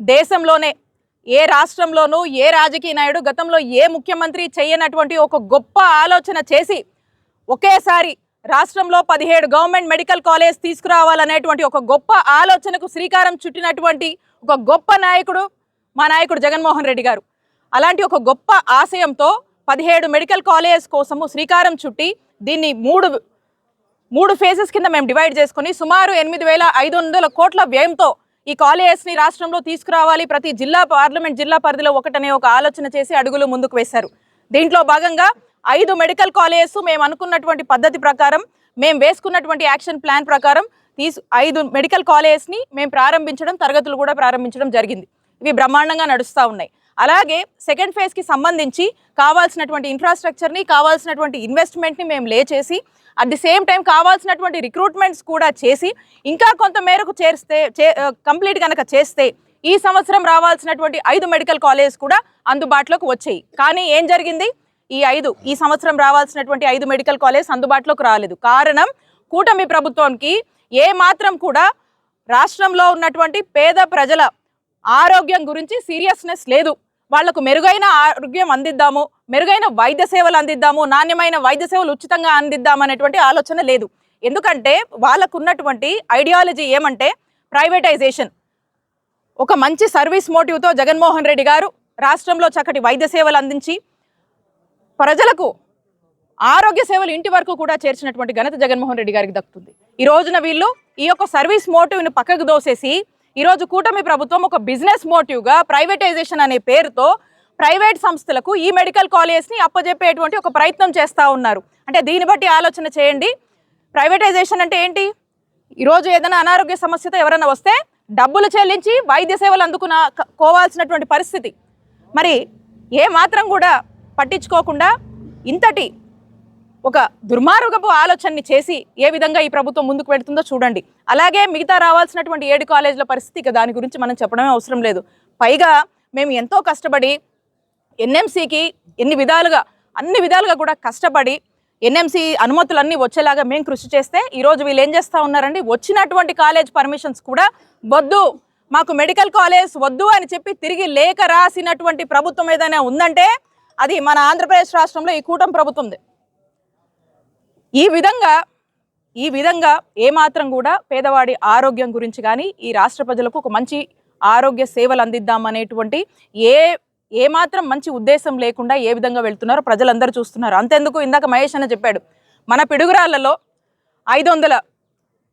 దేశంలోనే ఏ రాష్ట్రంలోనూ ఏ రాజకీయ నాయుడు గతంలో ఏ ముఖ్యమంత్రి చేయనటువంటి ఒక గొప్ప ఆలోచన చేసి ఒకేసారి రాష్ట్రంలో పదిహేడు గవర్నమెంట్ మెడికల్ కాలేజ్ తీసుకురావాలనేటువంటి ఒక గొప్ప ఆలోచనకు శ్రీకారం చుట్టినటువంటి ఒక గొప్ప నాయకుడు మా నాయకుడు జగన్మోహన్ రెడ్డి గారు. అలాంటి ఒక గొప్ప ఆశయంతో పదిహేడు మెడికల్ కాలేజ్ కోసము శ్రీకారం చుట్టి దీన్ని మూడు మూడు ఫేజెస్ కింద మేము డివైడ్ చేసుకుని సుమారు ఎనిమిది వేల ఐదు వందల కోట్ల వ్యయంతో ఈ కాలేజెస్ని రాష్ట్రంలో తీసుకురావాలి. ప్రతి జిల్లా పార్లమెంట్ జిల్లా పరిధిలో ఒకటనే ఒక ఆలోచన చేసి అడుగులు ముందుకు వేశారు. దీంట్లో భాగంగా ఐదు మెడికల్ కాలేజెస్ మేము అనుకున్నటువంటి పద్ధతి ప్రకారం మేము వేసుకున్నటువంటి యాక్షన్ ప్లాన్ ప్రకారం తీసు ఐదు మెడికల్ కాలేజెస్ని మేము ప్రారంభించడం తరగతులు కూడా ప్రారంభించడం జరిగింది. ఇవి బ్రహ్మాండంగా నడుస్తూ ఉన్నాయి. అలాగే సెకండ్ ఫేజ్కి సంబంధించి కావాల్సినటువంటి ఇన్ఫ్రాస్ట్రక్చర్ని కావాల్సినటువంటి ఇన్వెస్ట్మెంట్ని మేము లే చేసి అట్ ది సేమ్ టైం కావాల్సినటువంటి రిక్రూట్మెంట్స్ కూడా చేసి ఇంకా కొంత మేరకు చేస్తే కంప్లీట్ కనుక చేస్తే ఈ సంవత్సరం రావాల్సినటువంటి ఐదు మెడికల్ కాలేజ్ కూడా అందుబాటులోకి వచ్చాయి. కానీ ఏం జరిగింది? ఈ ఐదు ఈ సంవత్సరం రావాల్సినటువంటి ఐదు మెడికల్ కాలేజ్ అందుబాటులోకి రాలేదు. కారణం కూటమి ప్రభుత్వంకి ఏ మాత్రం కూడా రాష్ట్రంలో ఉన్నటువంటి పేద ప్రజల ఆరోగ్యం గురించి సీరియస్నెస్ లేదు. వాళ్ళకు మెరుగైన ఆరోగ్యం అందిద్దాము మెరుగైన వైద్య సేవలు అందిద్దాము నాణ్యమైన వైద్య సేవలు ఉచితంగా అందిద్దాం అనేటువంటి ఆలోచన లేదు. ఎందుకంటే వాళ్ళకు ఉన్నటువంటి ఐడియాలజీ ఏమంటే ప్రైవేటైజేషన్. ఒక మంచి సర్వీస్ మోటివ్తో జగన్మోహన్ రెడ్డి గారు రాష్ట్రంలో చక్కటి వైద్య సేవలు అందించి ప్రజలకు ఆరోగ్య సేవలు ఇంటి వరకు కూడా చేర్చినటువంటి ఘనత జగన్మోహన్ రెడ్డి గారికి దక్కుతుంది. ఈ రోజున వీళ్ళు ఈ యొక్క సర్వీస్ మోటివ్ను పక్కకు దోసేసి ఈరోజు కూటమి ప్రభుత్వం ఒక బిజినెస్ మోటివ్గా ప్రైవేటైజేషన్ అనే పేరుతో ప్రైవేట్ సంస్థలకు ఈ మెడికల్ కాలేజ్ని అప్పజెప్పేటువంటి ఒక ప్రయత్నం చేస్తూ ఉన్నారు. అంటే దీన్ని బట్టి ఆలోచన చేయండి. ప్రైవేటైజేషన్ అంటే ఏంటి? ఈరోజు ఏదైనా అనారోగ్య సమస్యతో ఎవరైనా వస్తే డబ్బులు చెల్లించి వైద్య సేవలు అందుకున్న కోవాల్సినటువంటి పరిస్థితి. మరి ఏ మాత్రం కూడా పట్టించుకోకుండా ఇంతటి ఒక దుర్మార్గపు ఆలోచనని చేసి ఏ విధంగా ఈ ప్రభుత్వం ముందుకు పెడుతుందో చూడండి. అలాగే మిగతా రావాల్సినటువంటి ఏడు కాలేజీల పరిస్థితి ఇక దాని గురించి మనం చెప్పడమే అవసరం లేదు. పైగా మేము ఎంతో కష్టపడి ఎన్ఎంసీకి ఎన్ని విధాలుగా అన్ని విధాలుగా కూడా కష్టపడి ఎన్ఎంసీ అనుమతులన్నీ వచ్చేలాగా మేము కృషి చేస్తే ఈరోజు వీళ్ళు ఏం చేస్తూ ఉన్నారండి? వచ్చినటువంటి కాలేజ్ పర్మిషన్స్ కూడా వద్దు మాకు మెడికల్ కాలేజ్ వద్దు అని చెప్పి తిరిగి లేఖ రాసినటువంటి ప్రభుత్వం ఏదైనా ఉందంటే అది మన ఆంధ్రప్రదేశ్ రాష్ట్రంలో ఈ కూటమి ప్రభుత్వంది. ఈ విధంగా ఈ విధంగా ఏమాత్రం కూడా పేదవాడి ఆరోగ్యం గురించి కానీ ఈ రాష్ట్ర ప్రజలకు ఒక మంచి ఆరోగ్య సేవలు అందిద్దాం అనేటువంటి ఏ ఏమాత్రం మంచి ఉద్దేశం లేకుండా ఏ విధంగా వెళ్తున్నారో ప్రజలందరూ చూస్తున్నారు. అంతెందుకు? ఇందాక మహేష్ అన్న చెప్పాడు మన పిడుగురాళ్ళలో ఐదు వందల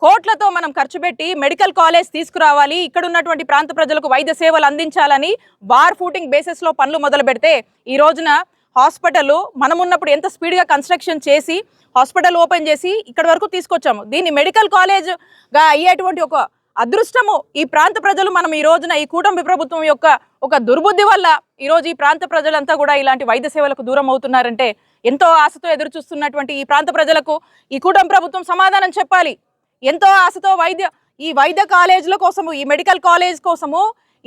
కోట్లతో మనం ఖర్చు పెట్టి మెడికల్ కాలేజ్ తీసుకురావాలి ఇక్కడ ఉన్నటువంటి ప్రాంత ప్రజలకు వైద్య సేవలు అందించాలని వార్ ఫూటింగ్ బేసిస్లో పనులు మొదలు పెడితే ఈ రోజున హాస్పిటల్ మనం ఉన్నప్పుడు ఎంత స్పీడ్గా కన్స్ట్రక్షన్ చేసి హాస్పిటల్ ఓపెన్ చేసి ఇక్కడ వరకు తీసుకొచ్చాము. దీన్ని మెడికల్ కాలేజ్గా అయ్యేటువంటి ఒక అదృష్టము ఈ ప్రాంత ప్రజలు మనం ఈ రోజున ఈ కూటమి ప్రభుత్వం యొక్క ఒక దుర్బుద్ధి వల్ల ఈరోజు ఈ ప్రాంత ప్రజలంతా కూడా ఇలాంటి వైద్య సేవలకు దూరం అవుతున్నారంటే ఎంతో ఆశతో ఎదురు చూస్తున్నటువంటి ఈ ప్రాంత ప్రజలకు ఈ కూటమి ప్రభుత్వం సమాధానం చెప్పాలి. ఎంతో ఆశతో వైద్య ఈ వైద్య కాలేజీల కోసము ఈ మెడికల్ కాలేజ్ కోసము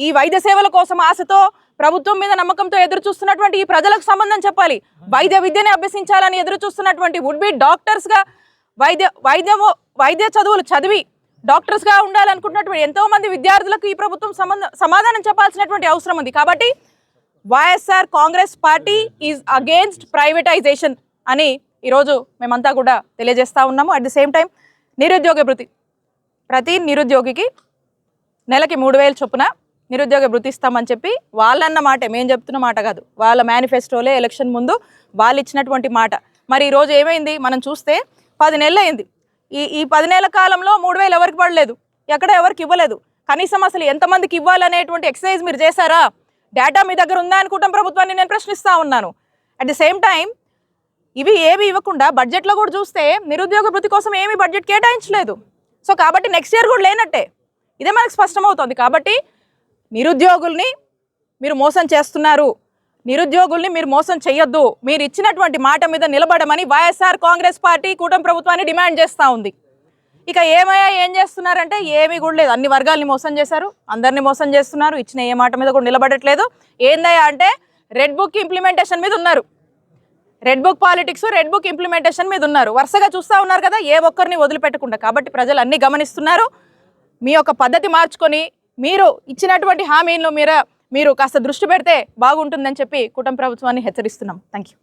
ఈ వైద్య సేవల కోసం ఆశతో ప్రభుత్వం మీద నమ్మకంతో ఎదురు చూస్తున్నటువంటి ఈ ప్రజలకు సంబంధం చెప్పాలి. వైద్య విద్యని అభ్యసించాలని ఎదురు చూస్తున్నటువంటి వుడ్ బి డాక్టర్స్గా వైద్య వైద్యము వైద్య చదువులు చదివి డాక్టర్స్గా ఉండాలనుకుంటున్నటువంటి ఎంతో మంది విద్యార్థులకు ఈ ప్రభుత్వం సంబంధం సమాధానం చెప్పాల్సినటువంటి అవసరం ఉంది. కాబట్టి YSR Congress Party is against privatization అని ఈరోజు మేమంతా కూడా తెలియజేస్తూ ఉన్నాము. అట్ ది సేమ్ టైం నిరుద్యోగ భృతి ప్రతి నిరుద్యోగికి నెలకి మూడు వేలు చొప్పున నిరుద్యోగ వృత్తి ఇస్తామని చెప్పి వాళ్ళన్న మాట మేము చెప్తున్న మాట కాదు. వాళ్ళ మేనిఫెస్టోలే ఎలక్షన్ ముందు వాళ్ళు ఇచ్చినటువంటి మాట. మరి ఈరోజు ఏమైంది? మనం చూస్తే పది నెలలు అయింది ఈ ఈ పది నెలల కాలంలో మూడు వేలు ఎవరికి పడలేదు? ఎక్కడ ఎవరికి ఇవ్వలేదు? కనీసం అసలు ఎంతమందికి ఇవ్వాలనేటువంటి ఎక్సర్సైజ్ మీరు చేశారా? డేటా మీ దగ్గర ఉందా అనుకుంటాం ప్రభుత్వాన్ని నేను ప్రశ్నిస్తూ ఉన్నాను. అట్ ది సేమ్ టైం ఇవి ఏవి ఇవ్వకుండా బడ్జెట్లో కూడా చూస్తే నిరుద్యోగ వృత్తి కోసం ఏమీ బడ్జెట్ కేటాయించలేదు. సో కాబట్టి నెక్స్ట్ ఇయర్ కూడా లేనట్టే. ఇదే మనకు స్పష్టమవుతోంది. కాబట్టి నిరుద్యోగుల్ని మీరు మోసం చేస్తున్నారు. నిరుద్యోగుల్ని మీరు మోసం చేయొద్దు మీరు ఇచ్చినటువంటి మాట మీద నిలబడమని వైఎస్ఆర్ కాంగ్రెస్ పార్టీ కూటమి ప్రభుత్వాన్ని డిమాండ్ చేస్తూ ఉంది. ఇక ఏమయ్యా ఏం చేస్తున్నారంటే ఏమీ కూడా లేదు. అన్ని వర్గాల్ని మోసం చేశారు. అందరినీ మోసం చేస్తున్నారు. ఇచ్చిన ఏ మాట మీద కూడా నిలబడట్లేదు. ఏందయ్యా అంటే రెడ్ బుక్ ఇంప్లిమెంటేషన్ మీద ఉన్నారు. Red book politics red book implementation మీద ఉన్నారు. వరుసగా చూస్తూ ఉన్నారు కదా ఏ ఒక్కరిని వదిలిపెట్టకుండా. కాబట్టి ప్రజలు అన్ని గమనిస్తున్నారు. మీ యొక్క పద్ధతి మార్చుకొని మీరు ఇచ్చినటువంటి హామీలను మీరు మీరు కాస్త దృష్టి పెడితే బాగుంటుందని చెప్పి కుటుంబ ప్రభుత్వాన్ని హెచ్చరిస్తున్నాం. Thank you